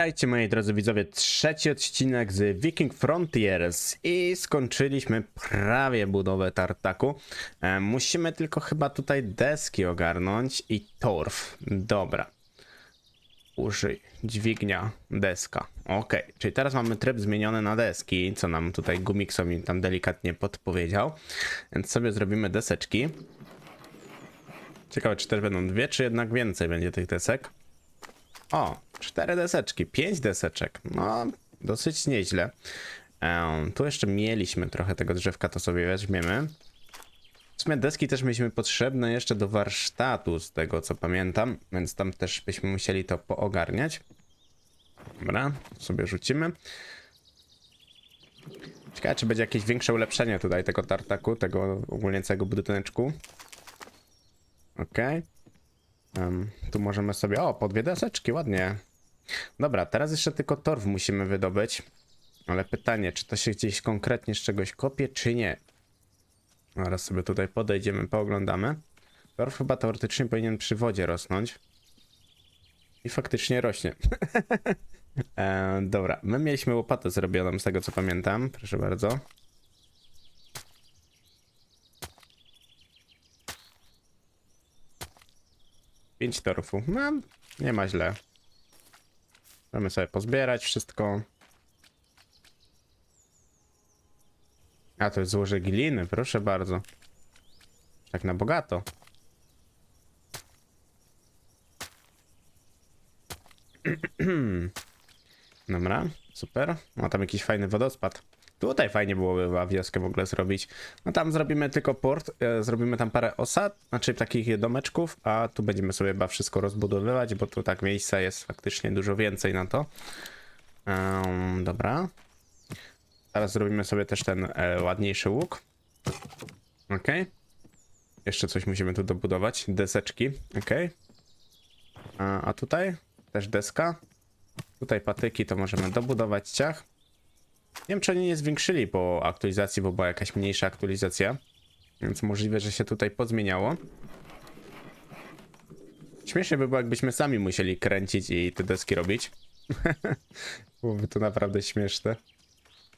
Witajcie moi drodzy widzowie, trzeci odcinek z Viking Frontiers i skończyliśmy prawie budowę tartaku. E, musimy tylko chyba tutaj deski ogarnąć i torf. Dobra. Użyj, dźwignia, deska. Ok, czyli teraz mamy tryb zmieniony na deski, co nam tutaj Gumixo mi tam delikatnie podpowiedział. Więc sobie zrobimy deseczki. Ciekawe, czy też będą dwie, czy jednak więcej będzie tych desek. O, cztery deseczki, pięć deseczek. No, dosyć nieźle. Em, tu jeszcze mieliśmy trochę tego drzewka, to sobie weźmiemy. W sumie deski też mieliśmy potrzebne jeszcze do warsztatu, z tego co pamiętam, więc tam też byśmy musieli to poogarniać. Dobra, sobie rzucimy. Ciekawe, czy będzie jakieś większe ulepszenie tutaj tego tartaku, tego ogólnie całego budyneczku. Okej. Em, tu możemy sobie. O, po dwie deseczki, ładnie. Dobra, teraz jeszcze tylko torf musimy wydobyć. Ale pytanie, czy to się gdzieś konkretnie z czegoś kopie, czy nie? Zaraz sobie tutaj podejdziemy, pooglądamy. Torf chyba teoretycznie powinien przy wodzie rosnąć. I faktycznie rośnie. e, dobra, my mieliśmy łopatę zrobioną, z tego co pamiętam. Proszę bardzo. Pięć torfów. No, nie ma źle. Możemy sobie pozbierać wszystko. A, to jest złoże gliny, proszę bardzo. Tak na bogato. Dobra, super. Ma tam jakiś fajny wodospad. Tutaj fajnie byłoby chyba wioskę w ogóle zrobić. No tam zrobimy tylko port, e, zrobimy tam parę osad, znaczy takich domeczków, a tu będziemy sobie chyba wszystko rozbudowywać, bo tu tak miejsca jest faktycznie dużo więcej na to. Em, dobra. Teraz zrobimy sobie też ten e, ładniejszy łuk. Ok. Jeszcze coś musimy tu dobudować. Deseczki. Ok. A, a tutaj też deska. Tutaj patyki to możemy dobudować ciach. Nie wiem, czy oni nie zwiększyli po aktualizacji, bo była jakaś mniejsza aktualizacja. Więc możliwe, że się tutaj pozmieniało. Śmiesznie by było, jakbyśmy sami musieli kręcić i te deski robić. Byłoby to naprawdę śmieszne.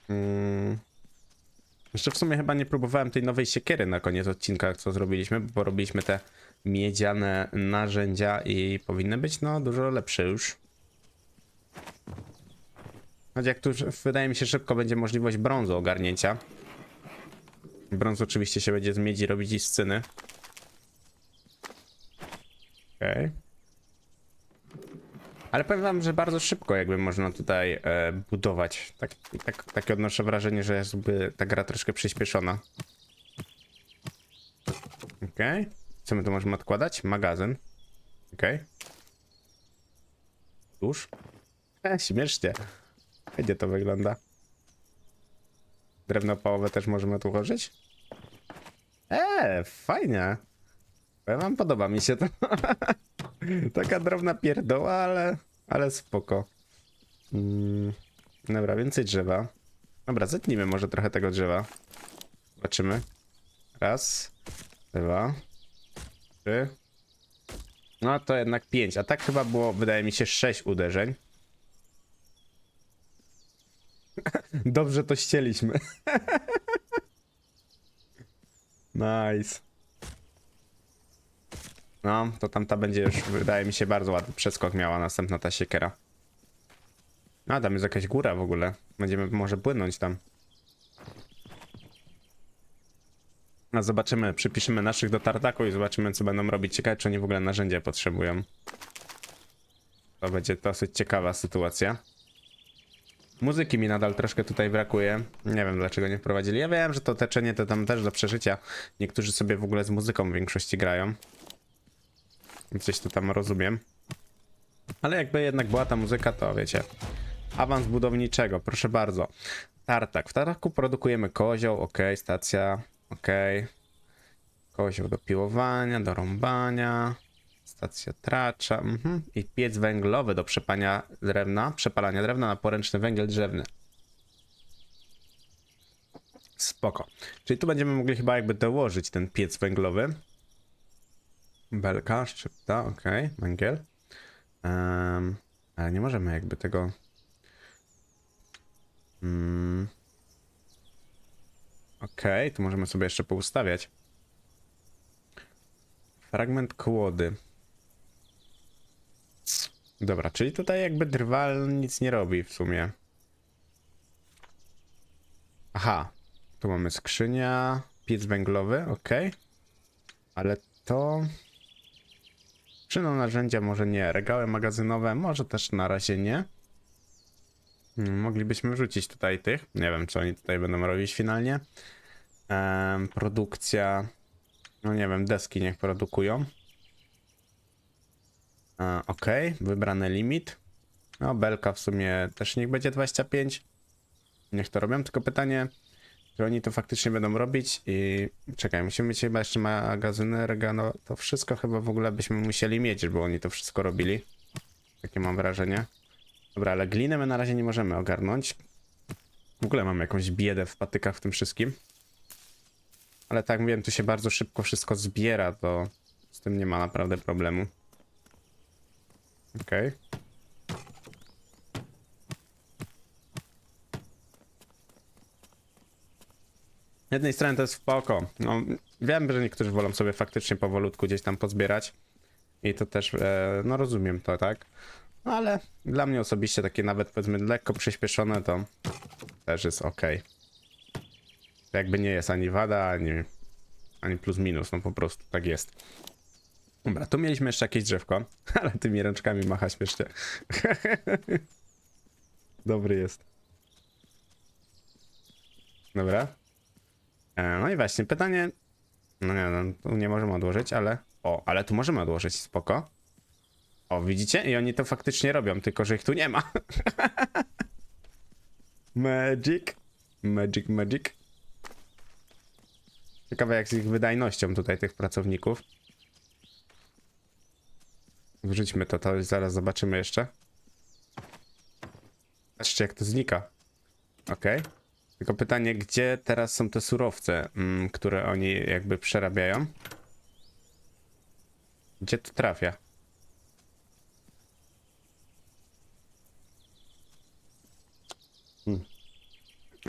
Mm. Jeszcze w sumie chyba nie próbowałem tej nowej siekiery na koniec odcinka, co zrobiliśmy, bo robiliśmy te miedziane narzędzia i powinny być no dużo lepsze już. Choć jak tu wydaje mi się szybko będzie możliwość brązu ogarnięcia. Brąz oczywiście się będzie z miedzi robić i z cyny. Okej. Ale powiem wam, że bardzo szybko jakby można tutaj e, budować. Tak, tak, takie odnoszę wrażenie, że jest jakby ta gra troszkę przyspieszona. Okej. Co my tu możemy odkładać? Magazyn. Okej. Tuż. E, śmiesznie. Gdzie to wygląda? Drewno pałowe też możemy tu ułożyć? Eee, fajnie. Ja wam podoba mi się to. Taka drobna pierdoła, ale, ale spoko. Mm, dobra, więcej drzewa. Dobra, zetnijmy może trochę tego drzewa. Zobaczymy. Raz, dwa, trzy. No to jednak pięć. A tak chyba było, wydaje mi się, sześć uderzeń. Dobrze to ścieliśmy. nice. No, to tamta będzie już, wydaje mi się, bardzo ładny przeskok miała następna ta siekiera. A, tam jest jakaś góra w ogóle. Będziemy może płynąć tam. A zobaczymy, przypiszemy naszych do tartaku i zobaczymy, co będą robić. Ciekawe, czy oni w ogóle narzędzia potrzebują. To będzie dosyć ciekawa sytuacja. Muzyki mi nadal troszkę tutaj brakuje. Nie wiem dlaczego nie wprowadzili. Ja wiem, że to teczenie to tam też do przeżycia. Niektórzy sobie w ogóle z muzyką w większości grają. Coś to tam rozumiem. Ale jakby jednak była ta muzyka, to wiecie. Awans budowniczego, proszę bardzo. Tartak. W tartaku produkujemy kozioł, ok, stacja, ok. Kozioł do piłowania, do rąbania. Stacja tracza. Mhm. I piec węglowy do przepania drewna, przepalania drewna na poręczny węgiel drzewny. Spoko. Czyli tu będziemy mogli chyba jakby dołożyć ten piec węglowy. Belka, szczypta, ok, węgiel. Um, Ale nie możemy jakby tego... Mm. Okej, tu możemy sobie jeszcze poustawiać. Fragment kłody. Dobra, czyli tutaj jakby drwal nic nie robi w sumie. Aha, tu mamy skrzynia, piec węglowy, ok. Ale to... Skrzyną narzędzia może nie, regały magazynowe może też na razie nie. Hmm, Moglibyśmy wrzucić tutaj tych. Nie wiem, co oni tutaj będą robić finalnie. Em, produkcja. No nie wiem, deski niech produkują. Ok, wybrany limit. No, belka w sumie też niech będzie 25. Niech to robią, tylko pytanie, czy oni to faktycznie będą robić i czekaj, musimy mieć chyba jeszcze magazyny, regano, to wszystko chyba w ogóle byśmy musieli mieć, żeby oni to wszystko robili. Takie mam wrażenie. Dobra, ale glinę my na razie nie możemy ogarnąć. W ogóle mamy jakąś biedę w patykach w tym wszystkim. Ale tak mówiłem, tu się bardzo szybko wszystko zbiera, to z tym nie ma naprawdę problemu. Okej. Z jednej strony to jest spoko. No, wiem, że niektórzy wolą sobie faktycznie powolutku gdzieś tam pozbierać. I to też, e, no rozumiem to, tak? No ale dla mnie osobiście takie nawet powiedzmy lekko przyspieszone to też jest ok. Jakby nie jest ani wada, ani, ani plus minus, no po prostu tak jest. Dobra, tu mieliśmy jeszcze jakieś drzewko, ale tymi rączkami macha śmiesznie. Dobry jest. Dobra. E, No i właśnie, pytanie. No nie, no, tu nie możemy odłożyć, ale. O, ale tu możemy odłożyć, spoko. O, widzicie? I oni to faktycznie robią, tylko że ich tu nie ma. magic. Magic, magic. Ciekawe jak z ich wydajnością tutaj tych pracowników. Wrzućmy to, to zaraz zobaczymy jeszcze. Patrzcie jak to znika. Okej. Tylko pytanie, gdzie teraz są te surowce, mm, które oni jakby przerabiają? Gdzie to trafia? Hmm.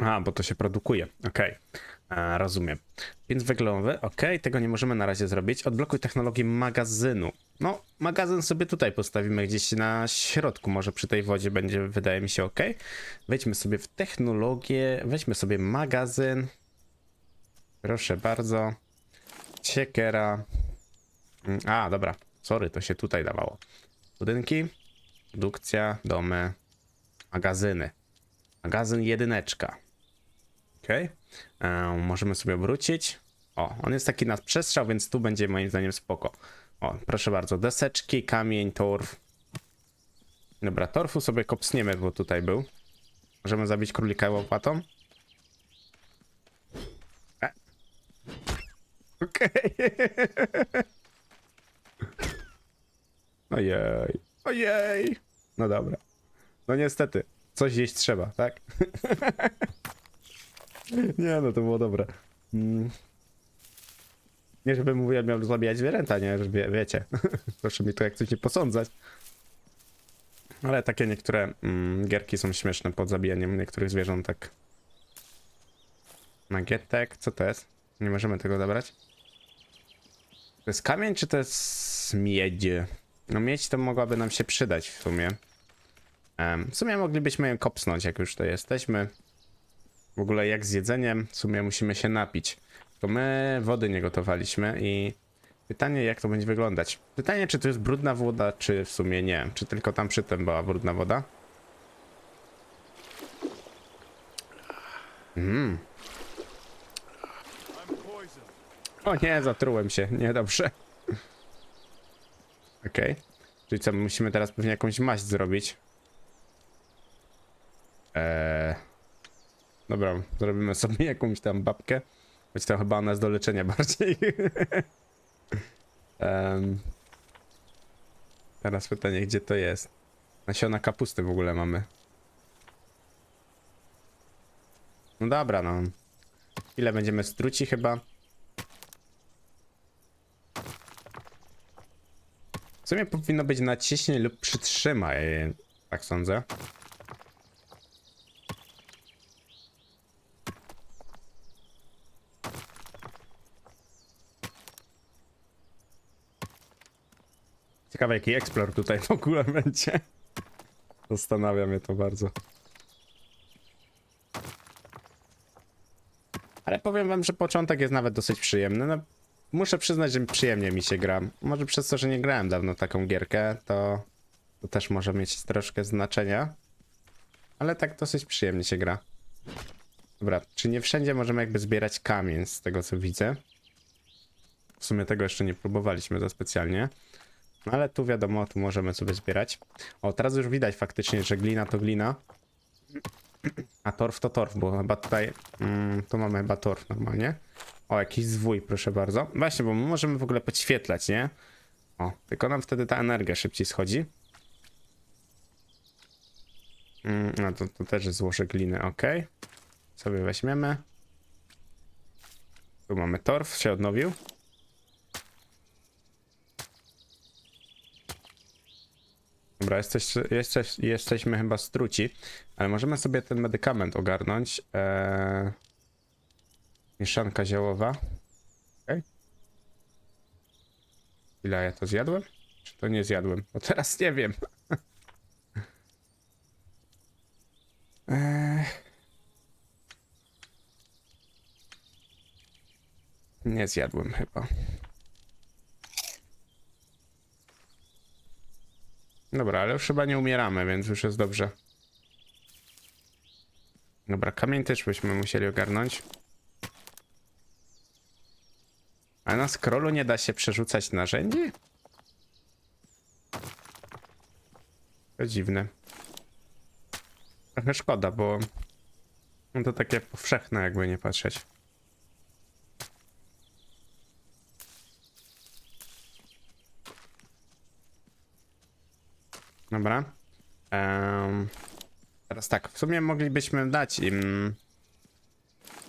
A, bo to się produkuje. Okej, A, rozumiem. Więc węglowy, okej, tego nie możemy na razie zrobić. Odblokuj technologię magazynu. No, magazyn sobie tutaj postawimy gdzieś na środku, może przy tej wodzie będzie, wydaje mi się, ok. Wejdźmy sobie w technologię, weźmy sobie magazyn. Proszę bardzo. Siekiera. Mm, A, dobra, sorry, to się tutaj dawało. Budynki, produkcja, domy, magazyny. Magazyn jedyneczka. Ok. możemy sobie wrócić. O, on jest taki na przestrzał, więc tu będzie moim zdaniem spoko. O, proszę bardzo, deseczki, kamień, torf. Dobra, torfu sobie kopsniemy, bo tutaj był. Możemy zabić królika łopatą. E. Okej. Ojej, ojej. No dobra. No niestety, coś jeść trzeba, tak? Nie, no to było dobre. Mm. Nie, żebym miał zabijać zwierzęta, nie, wie, wiecie. Proszę mi tu jak coś nie posądzać. Ale takie niektóre mm, gierki są śmieszne pod zabijaniem niektórych zwierzątek. Magietek, co to jest? Nie możemy tego zabrać. To jest kamień, czy to jest miedź? No miedź to mogłaby nam się przydać w sumie. Em, w sumie moglibyśmy ją kopsnąć, jak już to jesteśmy. W ogóle jak z jedzeniem, w sumie musimy się napić. To my wody nie gotowaliśmy i pytanie jak to będzie wyglądać. Pytanie czy to jest brudna woda, czy w sumie nie. Czy tylko tam przy tym była brudna woda? Mm. O nie, zatrułem się, niedobrze. Okej. Czyli co, musimy teraz pewnie jakąś maść zrobić. Eee... Dobra, zrobimy sobie jakąś tam babkę. Choć to chyba ona jest do leczenia bardziej. Em, teraz pytanie, gdzie to jest? Nasiona kapusty w ogóle mamy. No dobra, no. Ile będziemy struci chyba? W sumie powinno być naciśnij lub przytrzymaj. Tak sądzę. Ciekawe jaki eksplor tutaj w ogóle będzie. Zastanawia mnie to bardzo. Ale powiem wam, że początek jest nawet dosyć przyjemny. No, muszę przyznać, że przyjemnie mi się gra. Może przez to, że nie grałem dawno taką gierkę, to, to też może mieć troszkę znaczenia. Ale tak dosyć przyjemnie się gra. Dobra, czy nie wszędzie możemy jakby zbierać kamień z tego co widzę? W sumie tego jeszcze nie próbowaliśmy za specjalnie. Ale tu wiadomo, tu możemy sobie zbierać. O, teraz już widać faktycznie, że glina to glina. A torf to torf, bo chyba tutaj. Mm, tu mamy chyba torf normalnie. O, jakiś zwój, proszę bardzo. Właśnie, bo my możemy w ogóle podświetlać, nie? O, tylko nam wtedy ta energia szybciej schodzi. Mm, no to, to też złoże gliny, ok. Sobie weźmiemy. Tu mamy torf, się odnowił. Dobra, jesteś, jesteś, jesteśmy chyba struci, ale możemy sobie ten medykament ogarnąć. Eee... Mieszanka ziołowa. Okej. Ile ja to zjadłem? Czy to nie zjadłem? Bo teraz nie wiem. eee... Nie zjadłem chyba. Dobra, ale już chyba nie umieramy, więc już jest dobrze. Dobra, kamień też byśmy musieli ogarnąć. A na scrollu nie da się przerzucać narzędzi? To dziwne. Trochę szkoda, bo to takie powszechne, jakby nie patrzeć. Dobra. Em, teraz tak, w sumie moglibyśmy dać im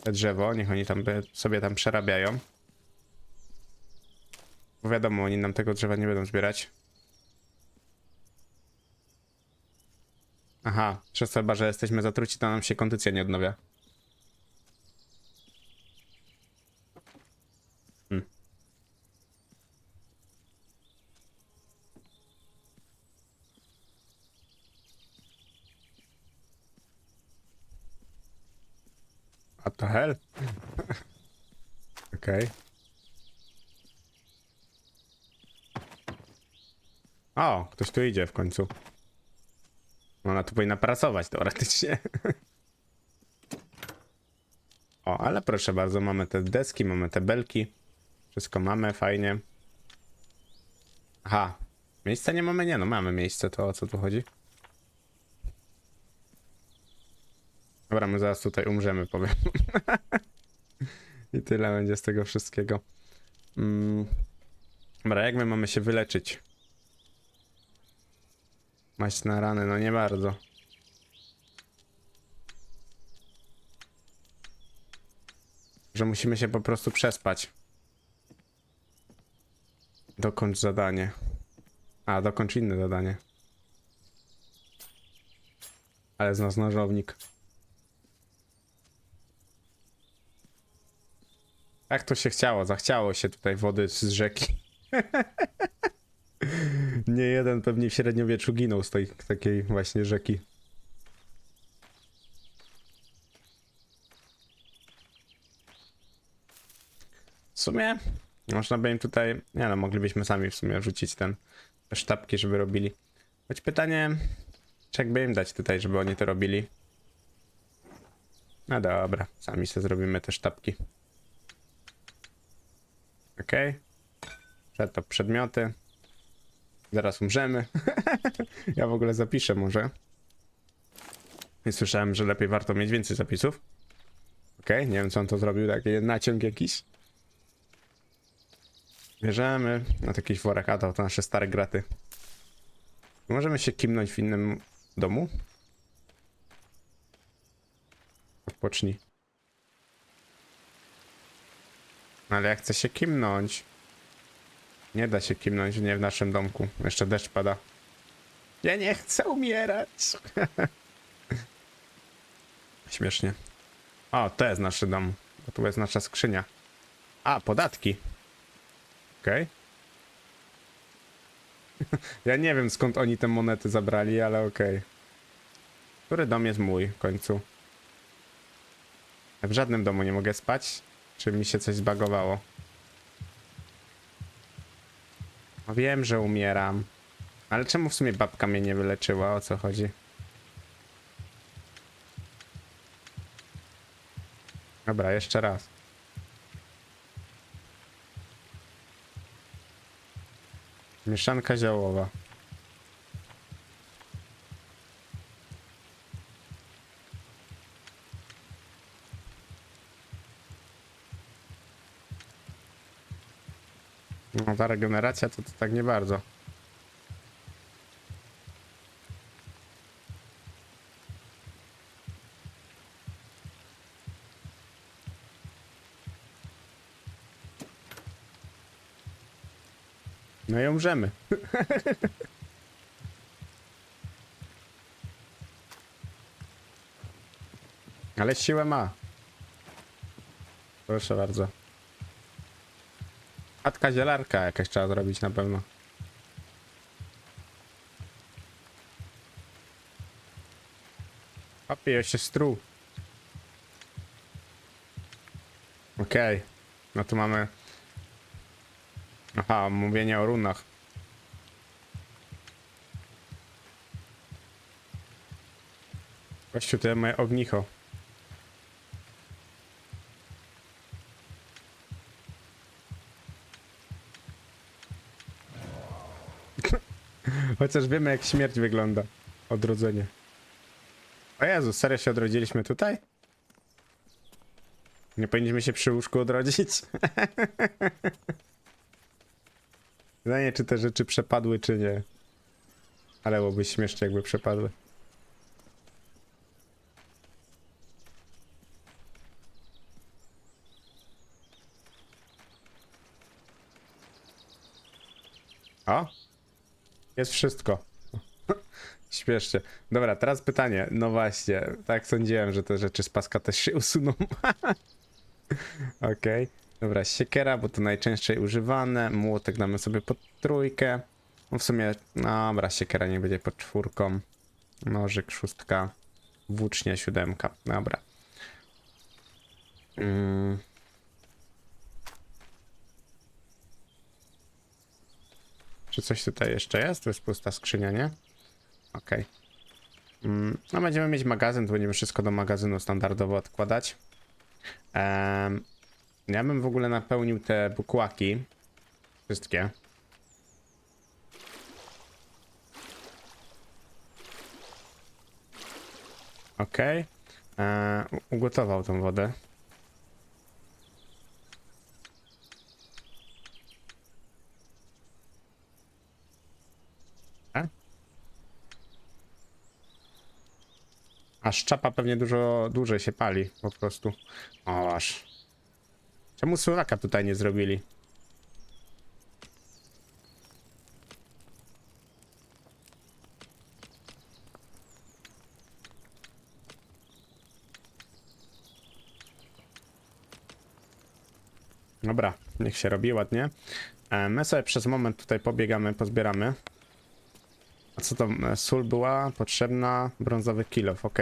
te drzewo, niech oni tam by sobie tam przerabiają. Bo wiadomo, oni nam tego drzewa nie będą zbierać. Aha, przez to chyba, że jesteśmy zatruci, to nam się kondycja nie odnawia. Hmm. A to hell? Okej. O, ktoś tu idzie w końcu. Ona tu powinna pracować teoretycznie. O, ale proszę bardzo, mamy te deski, mamy te belki. Wszystko mamy, fajnie. Aha, miejsca nie mamy? Nie, no mamy miejsce, to o co tu chodzi? Dobra, my zaraz tutaj umrzemy, powiem. I tyle będzie z tego wszystkiego. Mm. Dobra, jak my mamy się wyleczyć? Maść na rany, no nie bardzo. Że musimy się po prostu przespać. Dokończ zadanie. A, dokończ inne zadanie. Ale z nas nożownik. Jak to się chciało? Zachciało się tutaj wody z rzeki. Nie jeden pewnie w średniowieczu ginął z tej takiej właśnie rzeki. W sumie można by im tutaj, nie no, moglibyśmy sami w sumie rzucić ten, te sztabki, żeby robili. Choć pytanie, czy jakby im dać tutaj, żeby oni to robili? No dobra, sami sobie zrobimy te sztabki. Okay. to przedmioty. Zaraz umrzemy. ja w ogóle zapiszę może. I słyszałem, że lepiej warto mieć więcej zapisów. Okay, nie wiem co on to zrobił, taki naciąg jakiś. Bierzemy na jakiś worek, a to, to nasze stare graty. Możemy się kimnąć w innym domu? Odpocznij. Ale ja chcę się kimnąć. Nie da się kimnąć, nie w naszym domku. Jeszcze deszcz pada. Ja nie chcę umierać. Śmiesznie. O, to jest nasz dom. Bo tu jest nasza skrzynia. A, podatki. Okej. ja nie wiem skąd oni te monety zabrali, ale okej. Który dom jest mój w końcu? W żadnym domu nie mogę spać? Czy mi się coś zbagowało? No wiem, że umieram. Ale czemu w sumie babka mnie nie wyleczyła? O co chodzi? Dobra, jeszcze raz. Mieszanka ziołowa. No, ta regeneracja to, to tak nie bardzo. No i umrzemy. Ale siłę ma. Proszę bardzo. Chatka zielarka jakaś trzeba zrobić na pewno. Opie się stru. Okej. No tu mamy... Aha, mówienie o runach. Kościół to moje ognicho. Chociaż wiemy jak śmierć wygląda. Odrodzenie. O Jezu, serio się odrodziliśmy tutaj? Nie powinniśmy się przy łóżku odrodzić? Pytanie, czy te rzeczy przepadły, czy nie. Ale byłoby śmiesznie, jakby przepadły. O! Jest wszystko. Śmiesznie. Dobra, teraz pytanie. No właśnie, tak sądziłem, że te rzeczy z paska też się usuną. Okej. Dobra, siekiera, bo to najczęściej używane. Młotek damy sobie pod trójkę. No w sumie, dobra, siekiera nie będzie pod czwórką. Nożyk, szóstka. Włócznia, siódemka. Dobra. Mm. Czy coś tutaj jeszcze jest? To jest pusta skrzynia, nie? Okej. Mm, No będziemy mieć magazyn, to będziemy wszystko do magazynu standardowo odkładać. Em, ja bym w ogóle napełnił te bukłaki. Wszystkie. Okej. E, u- Ugotował tą wodę. A szczapa pewnie dużo dłużej się pali po prostu. O, aż. Czemu Słowaka tutaj nie zrobili? Dobra, niech się robi ładnie. E, My sobie przez moment tutaj pobiegamy, pozbieramy. A co to? e, Sól była potrzebna, brązowy kilof, ok.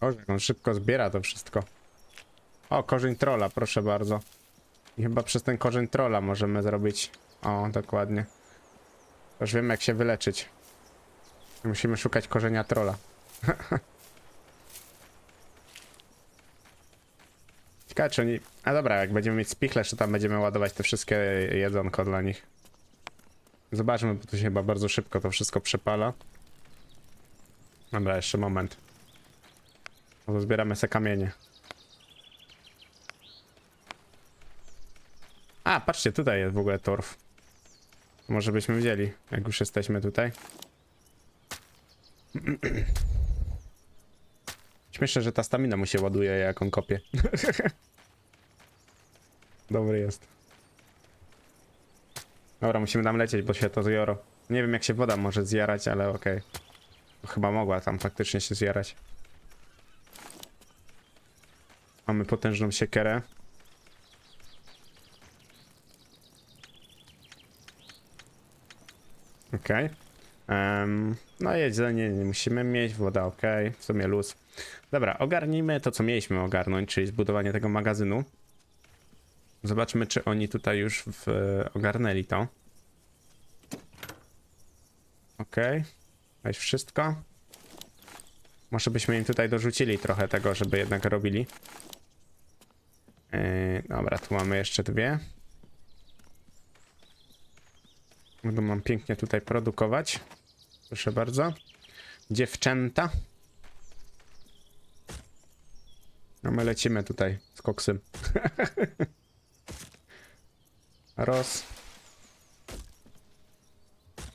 O, on szybko zbiera to wszystko. O, korzeń trola, proszę bardzo. I chyba przez ten korzeń trola możemy zrobić. O, dokładnie. Już wiemy jak się wyleczyć. Musimy szukać korzenia trola. Ciekawe oni... A dobra, jak będziemy mieć spichlerz, to tam będziemy ładować te wszystkie jedzonko dla nich. Zobaczmy, bo to się chyba bardzo szybko to wszystko przepala. Dobra, jeszcze moment. Zbieramy se kamienie. A, patrzcie, tutaj jest w ogóle torf. Może byśmy wzięli, jak już jesteśmy tutaj. Śmieszne, że ta stamina mu się ładuje, jak on kopie. Dobry jest. Dobra, musimy tam lecieć, bo się to zjoro. Nie wiem, jak się woda może zjarać, ale okej. Chyba mogła tam faktycznie się zjarać. Mamy potężną siekierę. Okej. Em, no jedzenie nie musimy mieć, woda ok, w sumie luz. Dobra, ogarnijmy to, co mieliśmy ogarnąć, czyli zbudowanie tego magazynu. Zobaczmy, czy oni tutaj już w, ogarnęli to. Ok, weź wszystko. Może byśmy im tutaj dorzucili trochę tego, żeby jednak robili. Yy, dobra, tu mamy jeszcze dwie. Będą mam pięknie tutaj produkować. Proszę bardzo. Dziewczęta. No my lecimy tutaj z koksem. Roz.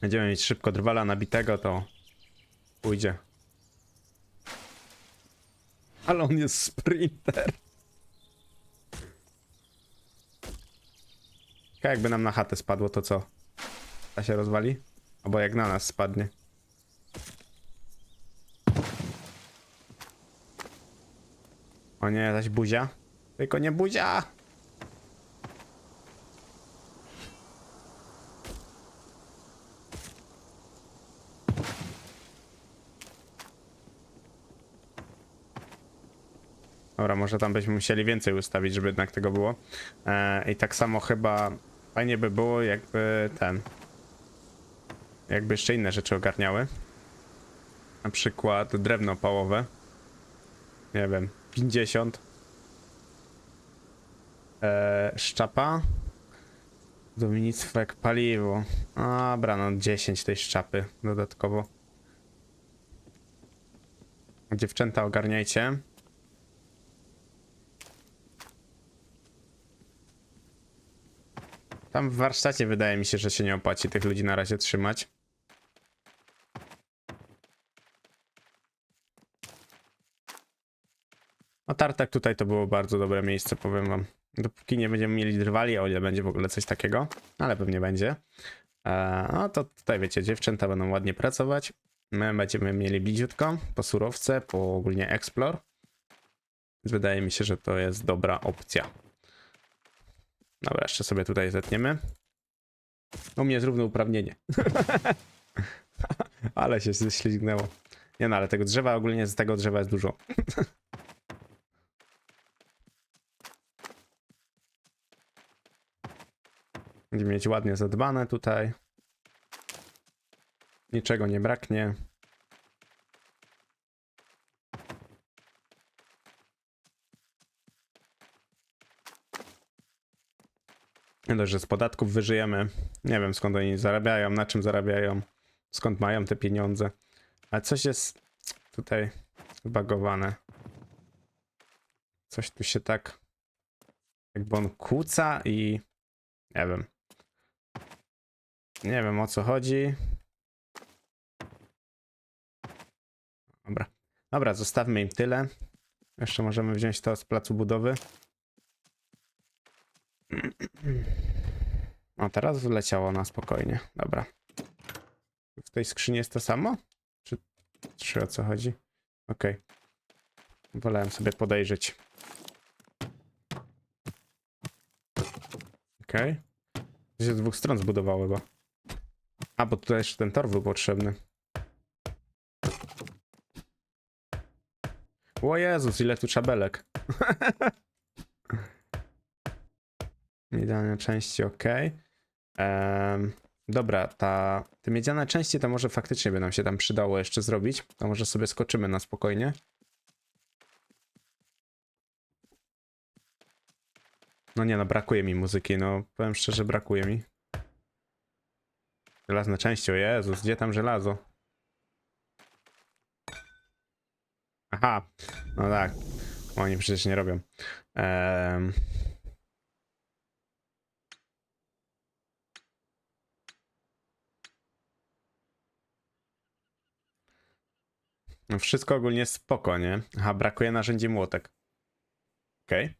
Będziemy mieć szybko drwala nabitego, to pójdzie. Ale on jest sprinter. Ciekawe, jakby nam na chatę spadło, to co? Ta się rozwali? Albo jak na nas spadnie. O nie, jakaś buzia. Tylko nie buzia! Dobra, może tam byśmy musieli więcej ustawić, żeby jednak tego było. E, I tak samo chyba fajnie by było, jakby ten. Jakby jeszcze inne rzeczy ogarniały. Na przykład drewno pałowe. Nie wiem, 50. E, szczapa. Dominictwo jak paliwo. Dobra, no 10 tej szczapy dodatkowo. Dziewczęta ogarniajcie. Tam w warsztacie wydaje mi się, że się nie opłaci tych ludzi na razie trzymać. Tartak tutaj to było bardzo dobre miejsce, powiem wam. Dopóki nie będziemy mieli drwali, o ile będzie w ogóle coś takiego, ale pewnie będzie. E, no to tutaj wiecie, dziewczęta będą ładnie pracować. My będziemy mieli bliziutko po surowce, po ogólnie explore. Więc wydaje mi się, że to jest dobra opcja. Dobra, jeszcze sobie tutaj zetniemy. U mnie jest równouprawnienie. ale się ześlizgnęło. Nie no, ale tego drzewa ogólnie z tego drzewa jest dużo. Będziemy mieć ładnie zadbane tutaj. Niczego nie braknie. Nie dość, że z podatków wyżyjemy. Nie wiem skąd oni zarabiają, na czym zarabiają, skąd mają te pieniądze. Ale coś jest tutaj bagowane. Coś tu się tak. Jakby on kłóca i. Nie wiem. Nie wiem o co chodzi. Dobra. Dobra, zostawmy im tyle. Jeszcze możemy wziąć to z placu budowy. O, teraz wleciało na spokojnie. Dobra. W tej skrzyni jest to samo? Czy, czy o co chodzi? Okej. Wolałem sobie podejrzeć. Okej. To się z dwóch stron zbudowało chyba. A, bo tutaj jeszcze ten tor był potrzebny. O Jezus, ile tu szabelek. Miedziane części, ok. Dobra, ta, te miedziane części to może faktycznie by nam się tam przydało jeszcze zrobić. To może sobie skoczymy na spokojnie. No nie no, brakuje mi muzyki, no powiem szczerze, brakuje mi. Żelazne części, o Jezus, gdzie tam żelazo? Aha, no tak. Oni przecież nie robią. No wszystko ogólnie spoko, nie? Aha, brakuje narzędzi młotek. Okej.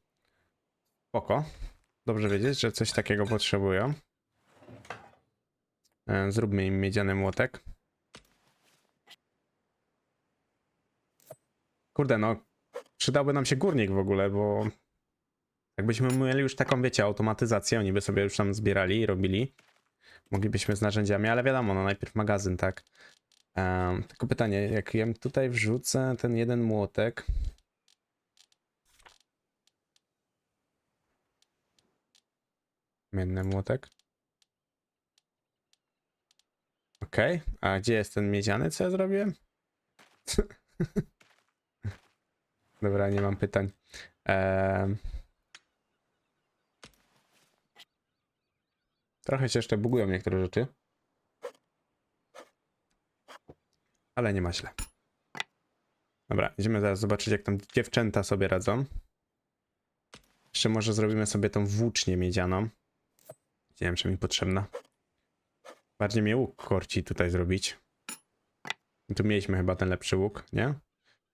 Spoko. Dobrze wiedzieć, że coś takiego potrzebują. E, Zróbmy im miedziany młotek. Kurde, no. Przydałby nam się górnik w ogóle, bo jakbyśmy mieli już taką, wiecie, automatyzację, oni by sobie już tam zbierali i robili. Moglibyśmy z narzędziami, ale wiadomo, no najpierw magazyn, tak. Em, tylko pytanie, jak ja tutaj wrzucę ten jeden młotek. Mienny młotek. Okej, a gdzie jest ten miedziany, co ja zrobiłem? Dobra, nie mam pytań. Trochę się jeszcze bugują niektóre rzeczy. Ale nie ma źle. Dobra, idziemy zaraz zobaczyć, jak tam dziewczęta sobie radzą. Jeszcze może zrobimy sobie tą włócznię miedzianą. Nie wiem, czy mi potrzebna. Bardziej mnie łuk korci tutaj zrobić. Tu mieliśmy chyba ten lepszy łuk, nie?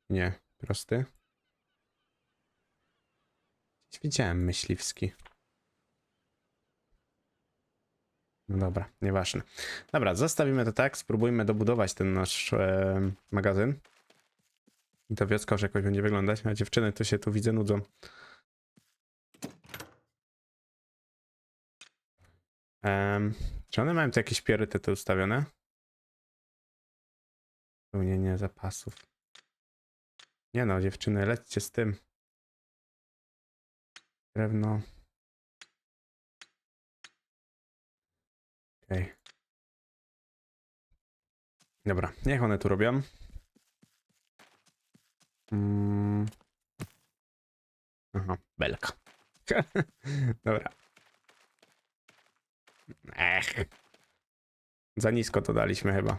Nie, prosty. Gdzieś widziałem myśliwski. No dobra, nieważne. Dobra, zostawimy to tak, spróbujmy dobudować ten nasz e, magazyn. I ta wioska już jakoś będzie wyglądać, a dziewczyny to się tu widzę nudzą. Em, czy one mają tu jakieś priorytety ustawione? Pełnienie zapasów. Nie no, dziewczyny, lećcie z tym. Drewno. Okej. Dobra, niech one tu robią. Mm. Aha, belka. Dobra. Za nisko to daliśmy chyba.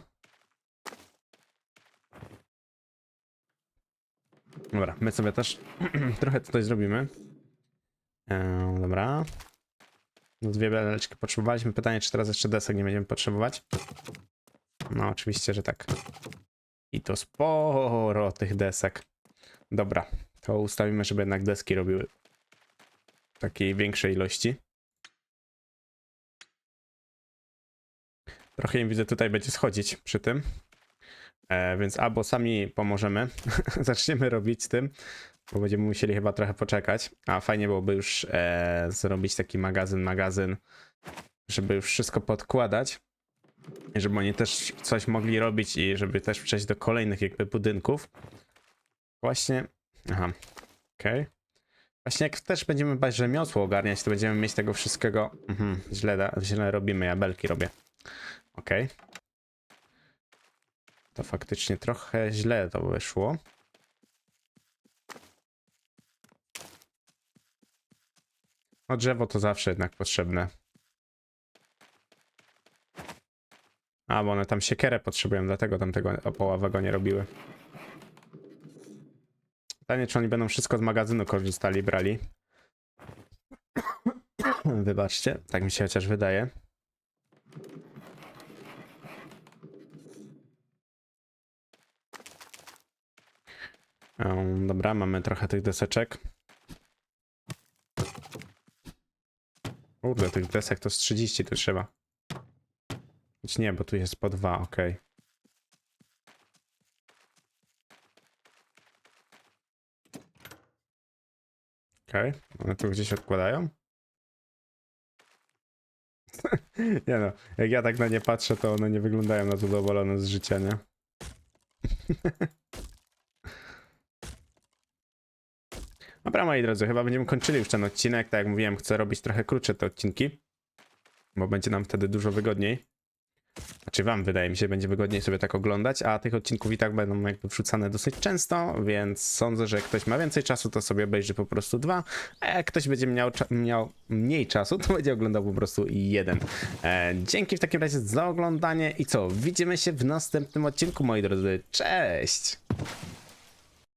Dobra, my sobie też trochę tutaj zrobimy. Eee, dobra. No dwie beleczki potrzebowaliśmy. Pytanie, czy teraz jeszcze desek nie będziemy potrzebować? No, oczywiście, że tak. I to sporo tych desek. Dobra, to ustawimy, żeby jednak deski robiły takiej większej ilości. Trochę im widzę tutaj będzie schodzić przy tym. E, więc albo sami pomożemy, zaczniemy robić z tym, bo będziemy musieli chyba trochę poczekać. A fajnie byłoby już e, zrobić taki magazyn, magazyn, żeby już wszystko podkładać. I żeby oni też coś mogli robić i żeby też przejść do kolejnych jakby budynków. Właśnie. Aha, okej. Właśnie jak też będziemy bać rzemiosło ogarniać, to będziemy mieć tego wszystkiego. Mhm, źle, da, źle robimy, ja belki robię. Okej. To faktycznie trochę źle to wyszło. No drzewo to zawsze jednak potrzebne. A, bo one tam siekierę potrzebują, dlatego tam tego opołowego nie robiły. Pytanie, czy oni będą wszystko z magazynu korzystali, brali. Wybaczcie, tak mi się chociaż wydaje. Dobra, mamy trochę tych deseczek. Kurde, tych desek to z 30 tu trzeba. Choć nie, bo tu jest po dwa, okej. Okej, one tu gdzieś odkładają? nie no, jak ja tak na nie patrzę, to one nie wyglądają na zadowolone z życia, nie? Dobra, moi drodzy, chyba będziemy kończyli już ten odcinek. Tak jak mówiłem, chcę robić trochę krótsze te odcinki, bo będzie nam wtedy dużo wygodniej. Znaczy wam, wydaje mi się, będzie wygodniej sobie tak oglądać, a tych odcinków i tak będą jakby wrzucane dosyć często, więc sądzę, że jak ktoś ma więcej czasu, to sobie obejrzy po prostu dwa, a jak ktoś będzie miał, miał mniej czasu, to będzie oglądał po prostu jeden. E, dzięki w takim razie za oglądanie i co, widzimy się w następnym odcinku, moi drodzy. Cześć!